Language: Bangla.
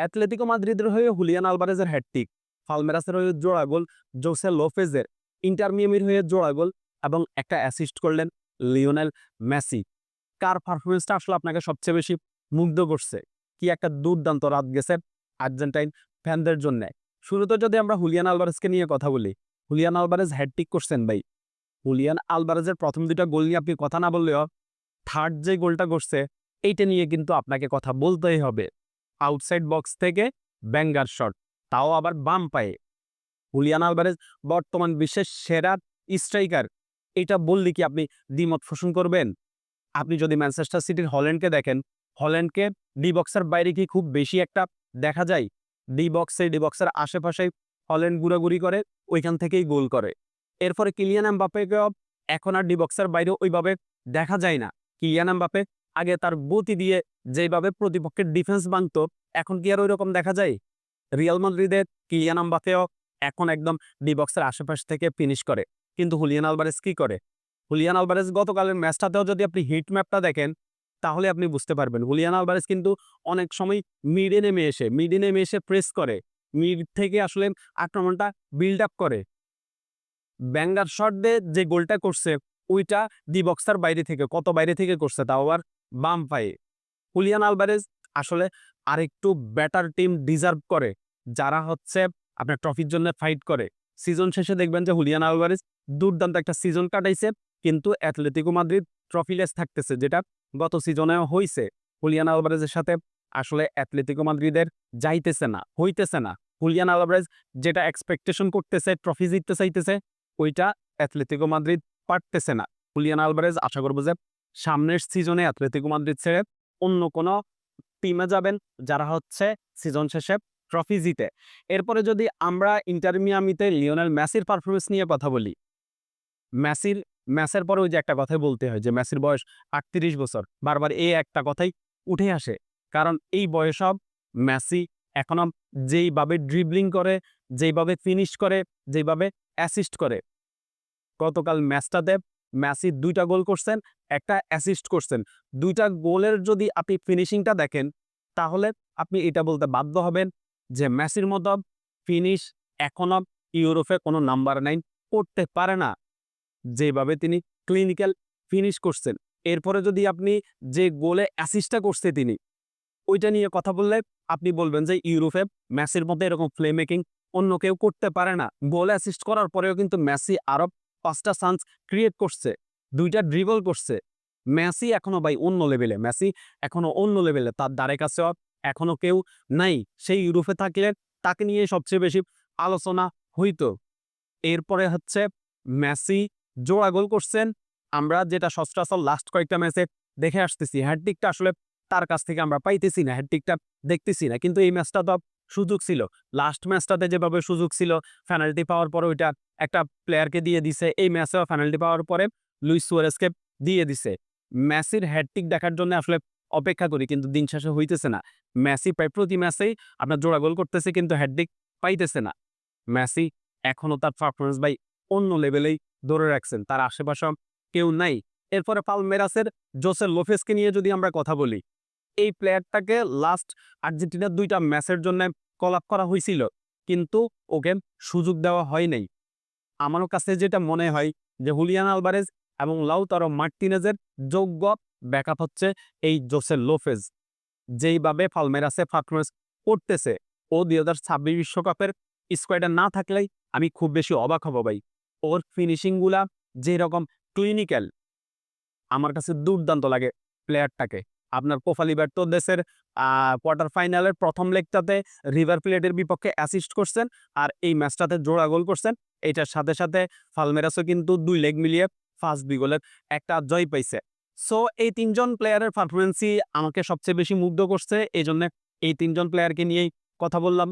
অ্যাথলেটিকো মাদ্রিদের হয়ে হুলিয়ান আলবারেজের হ্যাটট্রিক ফালমেরাসের হয়ে জোড়া গোল জোসে লোফেজের ইন্টার মিয়ামির হয়ে জোড়া গোল এবং একটা অ্যাসিস্ট করলেন লিওনেল মেসি কার পারফরমেন্সটা আসলে আপনাকে সবচেয়ে বেশি মুগ্ধ করছে? কি একটা দুর্দান্ত রাত গেছে আর্জেন্টাইন ফ্যানদের জন্য। শুরুতে যদি আমরা হুলিয়ান আলবারেজকে নিয়ে কথা বলি হুলিয়ান আলবারেজ হ্যাটট্রিক করছেন ভাই। হুলিয়ান আলবারেজের প্রথম দুইটা গোল নিয়ে আপনি কথা না বললেও থার্ড যে গোলটা করছে, এইটা নিয়ে কিন্তু আপনাকে কথা বলতেই হবে। আউটসাইড বক্স থেকে ব্যাঙ্গার শট তাও আবার বাম পায়ে। হুলিয়ান আলভারেজ বর্তমান বিশ্বের সেরা স্ট্রাইকার এটা বললে কি আপনি দ্বিমত পোষণ করবেন? আপনি যদি ম্যানচেস্টার সিটির হল্যান্ডকে দেখেন হল্যান্ডকে ডি বক্সের বাইরে কি খুব বেশি একটা দেখা যায়? ডি বক্সে ডি বক্সের আশেপাশে হল্যান্ড ঘুরাঘুরি করে, ওইখান থেকেই গোল করে। এরপরে কিলিয়ান এমবাপেকেও এখন আর ডি বক্সের বাইরে ওইভাবে দেখা যায় না। কিলিয়ান এমবাপে আগে তার গতি দিয়ে যেভাবে প্রতিপক্ষের ডিফেন্স ভাঙত, এখন কি আর ওই রকম দেখা যায়? রিয়াল মাদ্রিদের কিলিয়ান এমবাপেও এখন একদম ডি বক্সের আশেপাশ থেকে ফিনিশ করে। কিন্তু হুলিয়ান আলবারেজ কি করে? হুলিয়ান আলবারেজ গতকালের ম্যাচটাতেও যদি আপনি হিট ম্যাপটা দেখেন, তাহলে আপনি বুঝতে পারবেন। হুলিয়ান আলবারেজ কিন্তু অনেক সময় মিডে নেমে এসে মিডে নেমে এসে প্রেস করে। মিড থেকে আসলে আক্রমণটা বিল্ড আপ করে। ব্যাঙ্গার শট দিয়ে যে গোলটা করছে, ওইটা ডি বক্সার বাইরে থেকে, কত বাইরে থেকে করছে, তাও আবার বাম পায়ে। হুলিয়ান আলবারেজ আসলে আরেকটু বেটার টিম ডিজার্ভ করে। যারা হচ্ছে আপনার ট্রফির জন্য ফাইট করে। সিজন শেষে দেখবেন যে হুলিয়ান আলবারেজ দুর্দান্ত একটা সিজন কাটাইছে, কিন্তু অ্যাথলেটিকো মাদ্রিদ ট্রফিলেস থাকতেছে, যেটা গত সিজনেও হইছে। হুলিয়ান আলবারেজের সাথে আসলে অ্যাথলেটিকো মাদ্রিদের যাইতেছে না, হইতেছে না। হুলিয়ান আলবারেজ যেটা এক্সপেকটেশন করতেছে ট্রফি জিততে চাইতেছে, ওইটা অ্যাথলেটিকো মাদ্রিদ পারতেছে না। হুলিয়ান আলবারেজ আশা করব যে সামনের সিজনে অ্যাথলেটিকো মাদ্রিদ ছেড়ে অন্য কোনো টিমে যাবেন, যারা হচ্ছে সিজন শেষে ট্রফি জিতে। এরপরে যদি আমরা ইন্টারমিয়ামিতে লিওনেল মেসির পারফরমেন্স নিয়ে কথা বলি মেসির ম্যাচের পরে ওই যে একটা কথাই বলতে হয় যে মেসির বয়স আটত্রিশ বছর, বারবার এই একটা কথাই উঠে আসে। কারণ এই বয়স বয়সব মেসি এখনও যেইভাবে ড্রিবলিং করে, যেইভাবে ফিনিশ করে, যেইভাবে অ্যাসিস্ট করে, গতকাল ম্যাচটাতে মেসি দুইটা গোল করছেন, একটা অ্যাসিস্ট করছেন। দুইটা গোলের যদি আপনি ফিনিশিংটা দেখেন, তাহলে আপনি এটা বলতে বাধ্য হবেন যে ম্যাসির মতো ফিনিশ এখনও ইউরোপে কোনো নাম্বার নাইন করতে পারে না। যেভাবে তিনি ক্লিনিক্যাল ফিনিশ করছেন। এরপরে যদি আপনি যে গোলে অ্যাসিস্টটা করছে তিনি, ওইটা নিয়ে কথা বললে আপনি বলবেন যে ইউরোপে ম্যাসির মধ্যে এরকম প্লে মেকিং অন্য কেউ করতে পারে না। গোল অ্যাসিস্ট করার পরেও কিন্তু ম্যাসি আরও পাঁচটা চান্স ক্রিয়েট করছে, দুইটা ড্রিবল করছে। মেসি এখনও ভাই অন্য লেভেলে মেসি এখনও অন্য লেভেলে তার দ্বারে কাছে এখনও কেউ নাই। সেই ইউরোপে থাকলে তাকে নিয়ে সবচেয়ে বেশি আলোচনা হইতো। এরপরে হচ্ছে মেসি জোড়া গোল করছেন। আমরা যেটা সচরাচর লাস্ট কয়েকটা ম্যাচে দেখে আসতেছি হ্যাটটিকটা আসলে তার কাছ থেকে আমরা পাইতেছি না হ্যাটটিকটা দেখতেছি না। কিন্তু এই ম্যাচটা তো সুযোগ ছিল। লাস্ট ম্যাচটাতে যেভাবে সুযোগ ছিল পেনাল্টি পাওয়ার পরে ওইটা একটা প্লেয়ারকে দিয়ে দিছে। এই ম্যাচেও পেনাল্টি পাওয়ার পরে লুইস সুয়ারেসকে দিয়ে দিছে। মেসির হ্যাটটিক দেখার জন্য আসলে অপেক্ষা করি, কিন্তু দিন শেষে হইতেছে না। মেসি প্রায় প্রতি ম্যাচেই আপনার জোড়া গোল করতেছে, কিন্তু হ্যাটটিক পাইতেছে না। মেসি এখনও তার পারফরমেন্স বাই অন্য লেভেলেই ধরে রাখছেন। তার আশেপাশে কেউ নাই। এরপরে পালমেরাসের জোসের লোফেসকে নিয়ে যদি আমরা কথা বলি এই প্লেয়ারটাকে লাস্ট আর্জেন্টিনার দুইটা ম্যাচের জন্য কল আপ করা হয়েছিল। কিন্তু ওকে সুযোগ দেওয়া হয় নাই। আমার কাছে যেটা মনে হয় যে হুলিয়ান আলবারেজ এবং লাউতারো মার্টিনেজের যোগ্য ব্যাকআপ হচ্ছে এই জোসের লোফেজ যেইভাবে ফালমেরাসে পারফরমেন্স করতেছে, ও দুই হাজার ছাব্বিশ বিশ্বকাপের স্কোয়াডে না থাকলেই আমি খুব বেশি অবাক হব ভাই। ওর ফিনিশিংগুলা যেরকম ক্লিনিক্যাল আমার কাছে দুর্দান্ত লাগে প্লেয়ারটাকে আপনার কোফালিবার্তো দেশের কোয়ার্টার ফাইনালের প্রথম লেগটাতে রিভার প্লেটের বিপক্ষে অ্যাসিস্ট করছেন আর এই ম্যাচটাতে জোড়া গোল করছেন। এটার সাথে সাথে ফালমেরাসও কিন্তু দুই লেগ মিলিয়ে ফার্স্ট দুই গোলের একটা জয় পাইছে। সো এই তিনজন প্লেয়ারের পারফরমেন্সই আমাকে সবচেয়ে বেশি মুগ্ধ করছে। এই জন্য এই তিনজন প্লেয়ারকে নিয়েই কথা বললাম।